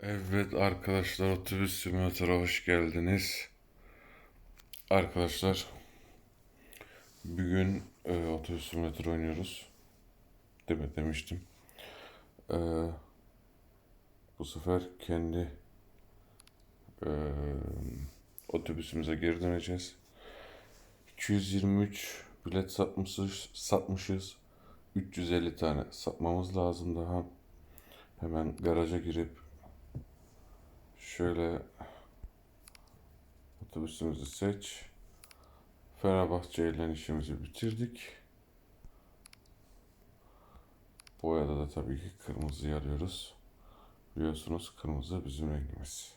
Evet arkadaşlar otobüs simülatöre hoş geldiniz. Arkadaşlar bugün e, otobüs simülatörü oynuyoruz. Mi demiştim. E, bu sefer kendi e, otobüsümüze geri döneceğiz. 223 bilet satmışız, satmışız. 350 tane satmamız lazım daha. Hemen garaja girip Şöyle otobüsümüzü seç. Fenerbahçe ile işimizi bitirdik. Boyada da tabii ki kırmızıyı alıyoruz. Biliyorsunuz kırmızı bizim rengimiz.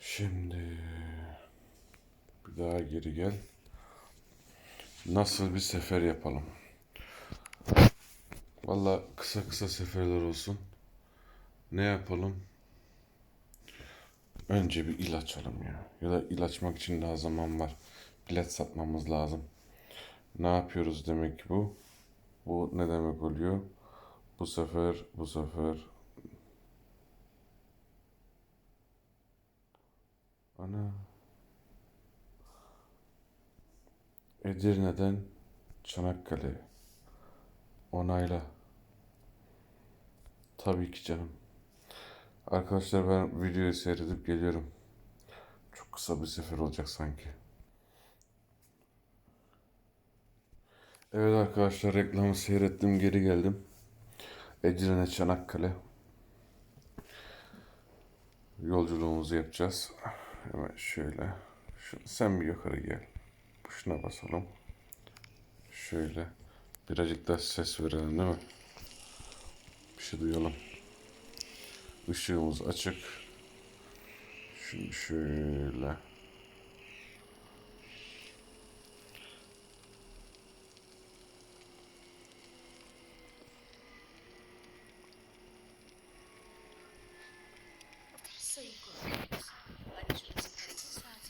Şimdi bir daha geri gel. Nasıl bir sefer yapalım? Valla kısa kısa seferler olsun. Ne yapalım? Önce bir il açalım ya. Ya da il açmak için daha zaman var. Bilet satmamız lazım. Ne yapıyoruz demek ki bu? Bu ne demek oluyor? Bu sefer, bu sefer... Ana... Edirne'den Çanakkale. Onayla. Tabii ki canım. Arkadaşlar ben videoyu seyredip geliyorum. Çok kısa bir sefer olacak sanki. Evet arkadaşlar reklamı seyrettim geri geldim. Edirne Çanakkale. Yolculuğumuzu yapacağız. Hemen şöyle. Şu, sen bir yukarı gel. Şuna basalım. Şöyle. Birazcık daha ses verelim değil mi? Şey duyalım. Işığımız açık. Şimdi şöyle.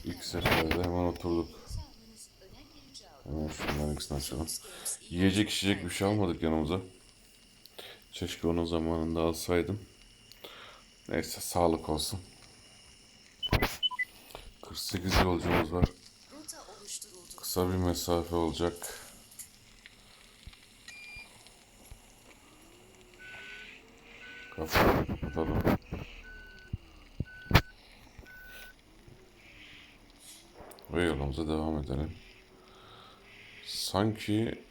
İlk seferde hemen oturduk. Hemen şunların ikisini açalım. Yiyecek içecek bir şey almadık yanımıza. Keşke onun zamanında alsaydım. Neyse sağlık olsun. 48 yolcumuz var. Kısa bir mesafe olacak. Kapıyı kapatalım. Ve yolumuza devam edelim. Sanki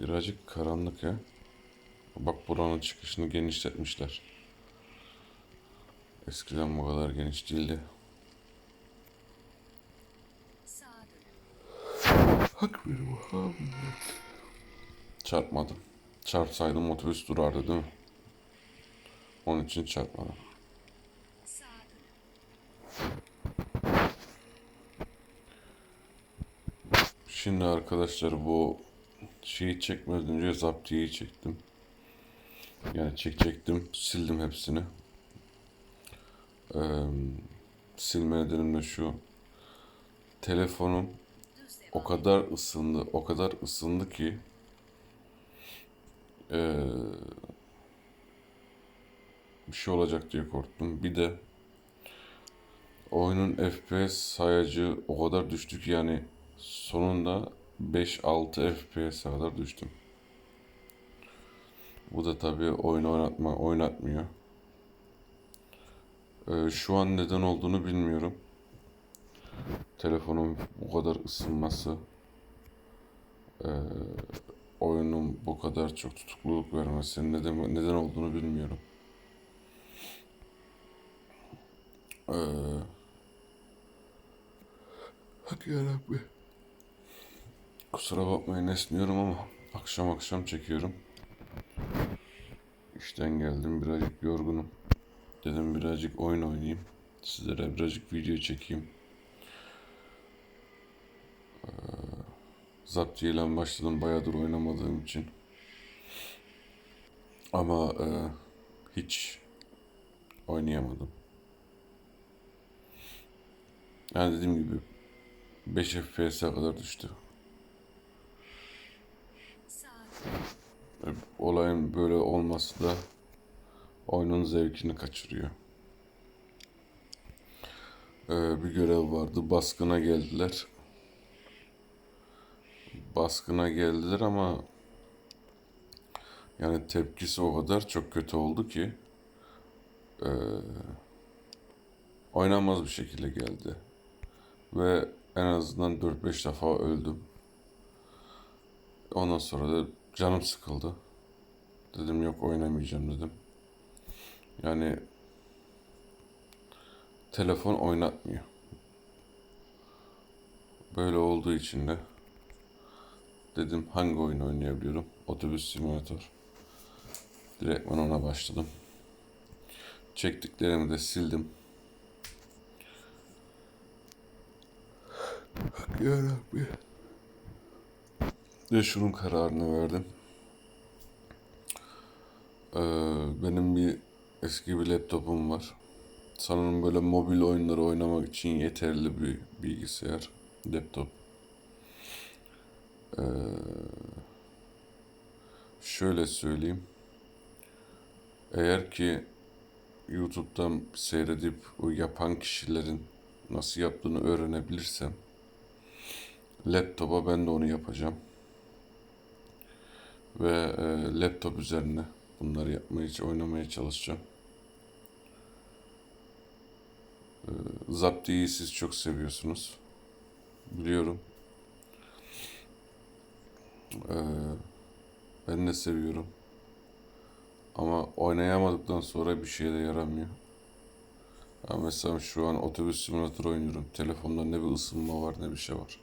birazcık karanlık ya. Bak buranın çıkışını genişletmişler. Eskiden bu kadar geniş değildi. Hak benim abi. Çarpmadım. Çarpsaydım otobüs durardı değil mi? Onun için çarpmadım. Şimdi arkadaşlar bu şeyi çekmeden önce zaptiyeyi çektim. Yani çekecektim. Sildim hepsini. Ee, silme nedenim de şu. Telefonum o kadar ısındı, o kadar ısındı ki eee, bir şey olacak diye korktum. Bir de oyunun FPS sayacı o kadar düştü ki yani sonunda 5-6 FPS'e kadar düştüm. Bu da tabii oyun oynatma oynatmıyor. Eee, şu an neden olduğunu bilmiyorum. Telefonun bu kadar ısınması, eee, oyunun bu kadar çok tutukluluk vermesi neden neden olduğunu bilmiyorum. Eee Hadi yarabbi. Kusura bakmayın esniyorum ama akşam akşam çekiyorum. İşten geldim birazcık yorgunum. Dedim birazcık oyun oynayayım. Sizlere birazcık video çekeyim. Zaptiye ile başladım bayağıdır oynamadığım için. Ama e, hiç oynayamadım. Yani dediğim gibi 5 FPS'e kadar düştü. Olayın böyle olması da oyunun zevkini kaçırıyor. Ee, bir görev vardı. Baskına geldiler. Baskına geldiler ama yani tepkisi o kadar çok kötü oldu ki ee, oynanmaz bir şekilde geldi. Ve en azından 4-5 defa öldüm. Ondan sonra da canım sıkıldı. Dedim yok oynamayacağım dedim. Yani telefon oynatmıyor. Böyle olduğu için de dedim hangi oyun oynayabiliyorum? Otobüs simülatör. Direkt ben ona başladım. Çektiklerimi de sildim. Yarabbi. Ve şunun kararını verdim. Ee, benim bir eski bir laptopum var. Sanırım böyle mobil oyunları oynamak için yeterli bir bilgisayar, laptop. Ee, şöyle söyleyeyim. Eğer ki YouTube'dan seyredip o yapan kişilerin nasıl yaptığını öğrenebilirsem laptopa ben de onu yapacağım. Ve e, laptop üzerine bunları yapmaya, oynamaya çalışacağım. E, Zaptiyi siz çok seviyorsunuz. Biliyorum. E, ben de seviyorum. Ama oynayamadıktan sonra bir şeye de yaramıyor. Ya mesela şu an otobüs simülatörü oynuyorum. Telefonda ne bir ısınma var ne bir şey var.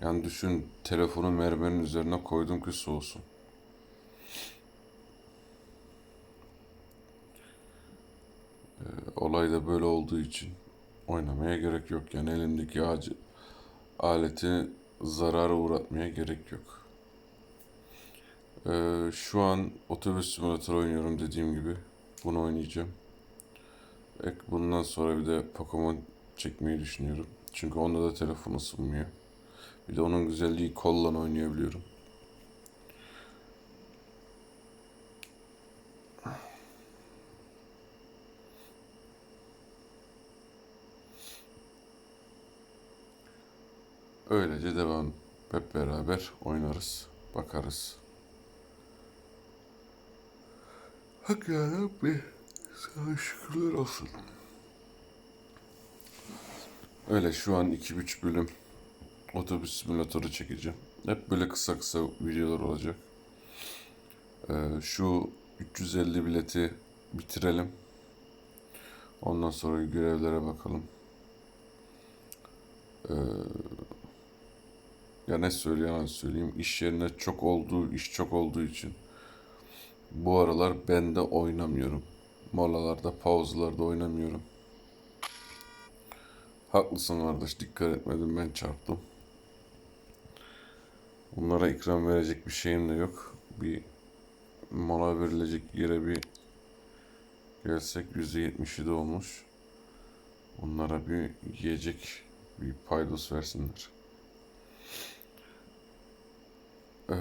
Yani düşün telefonu mermerin üzerine koydum ki soğusun. Ee, olay da böyle olduğu için oynamaya gerek yok. Yani elimdeki acı, aleti zarara uğratmaya gerek yok. Ee, şu an otobüs simülatörü oynuyorum dediğim gibi. Bunu oynayacağım. Ek bundan sonra bir de Pokemon çekmeyi düşünüyorum. Çünkü onda da telefon ısınmıyor. Bir de onun güzelliği kolla oynayabiliyorum. Öylece devam. Hep beraber oynarız. Bakarız. Hak yarabbi. Sana şükürler olsun. Öyle şu an 2-3 bölüm otobüs simülatörü çekeceğim. Hep böyle kısa kısa videolar olacak. Ee, şu 350 bileti bitirelim. Ondan sonra görevlere bakalım. Ee, ya ne söyleyeyim söyleyeyim. İş yerine çok olduğu, iş çok olduğu için bu aralar ben de oynamıyorum. Molalarda, pauzlarda oynamıyorum. Haklısın kardeş, dikkat etmedim ben çarptım. Bunlara ikram verecek bir şeyim de yok. Bir mola verilecek yere bir gelsek %77 olmuş. Onlara bir yiyecek, bir paydos versinler. Ee,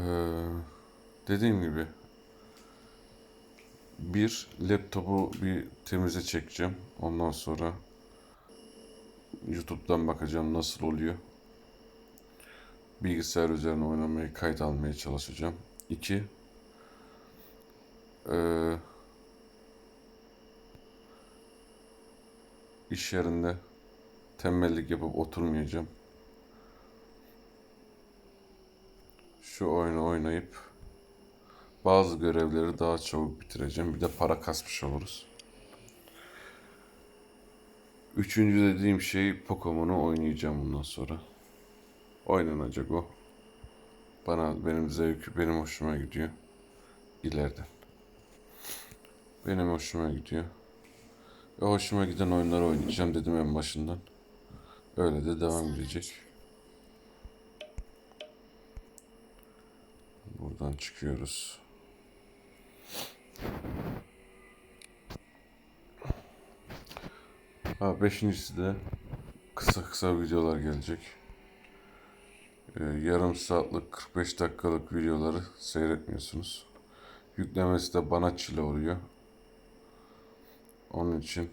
dediğim gibi bir laptopu bir temize çekeceğim. Ondan sonra YouTube'dan bakacağım nasıl oluyor. Bilgisayar üzerine oynamaya, kayıt almaya çalışacağım. İki, eee iş yerinde tembellik yapıp oturmayacağım. Şu oyunu oynayıp bazı görevleri daha çabuk bitireceğim. Bir de para kasmış oluruz. Üçüncü dediğim şey Pokemon'u oynayacağım bundan sonra. Oynanacak o. Bana benim zevki benim hoşuma gidiyor. İleriden. Benim hoşuma gidiyor. Ve hoşuma giden oyunları oynayacağım dedim en başından. Öyle de devam edecek. Buradan çıkıyoruz. Ha, beşincisi de kısa kısa videolar gelecek. Ee, yarım saatlik 45 dakikalık videoları seyretmiyorsunuz. Yüklemesi de bana çile oluyor. Onun için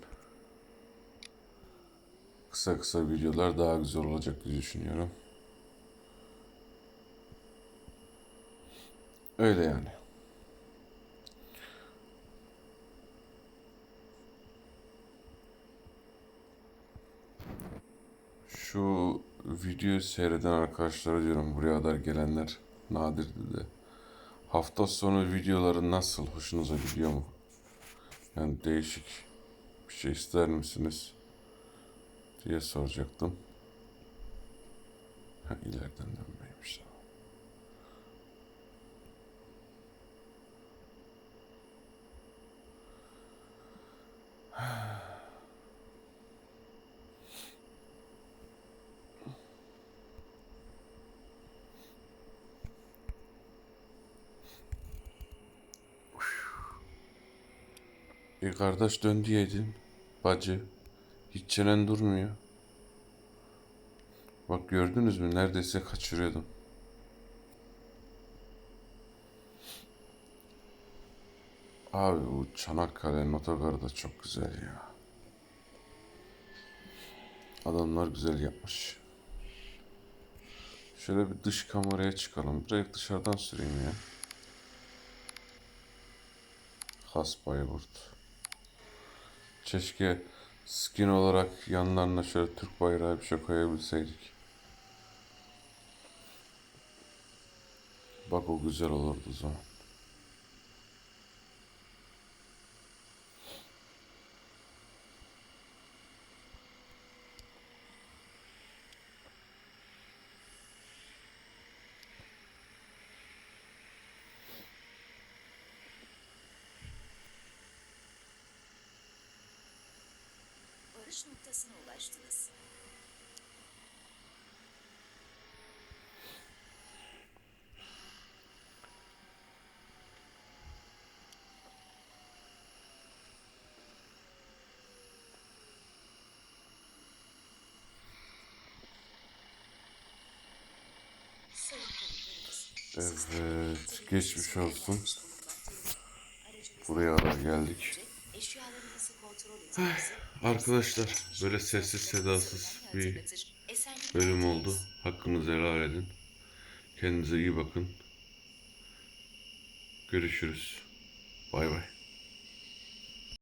kısa kısa videolar daha güzel olacak diye düşünüyorum. Öyle yani. Şu videoyu seyreden arkadaşlara diyorum buraya kadar gelenler nadirdi de. Hafta sonu videoları nasıl? Hoşunuza gidiyor mu? Yani değişik bir şey ister misiniz? diye soracaktım. Ha, ileriden dönmeymiş. E kardeş dön diyeydin. Bacı. Hiç çenen durmuyor. Bak gördünüz mü? Neredeyse kaçırıyordum. Abi bu Çanakkale'nin otogarı da çok güzel ya. Adamlar güzel yapmış. Şöyle bir dış kameraya çıkalım. Direkt dışarıdan süreyim ya. Has Bayburt. Keşke skin olarak yanlarına şöyle Türk bayrağı bir şey koyabilseydik. Bak o güzel olurdu zaman. Varış noktasına ulaştınız. Evet, geçmiş olsun. Buraya geldik. Etmenizi Arkadaşlar böyle sessiz sedasız bir bölüm oldu. Hakkınızı helal edin. Kendinize iyi bakın. Görüşürüz. Bay bay.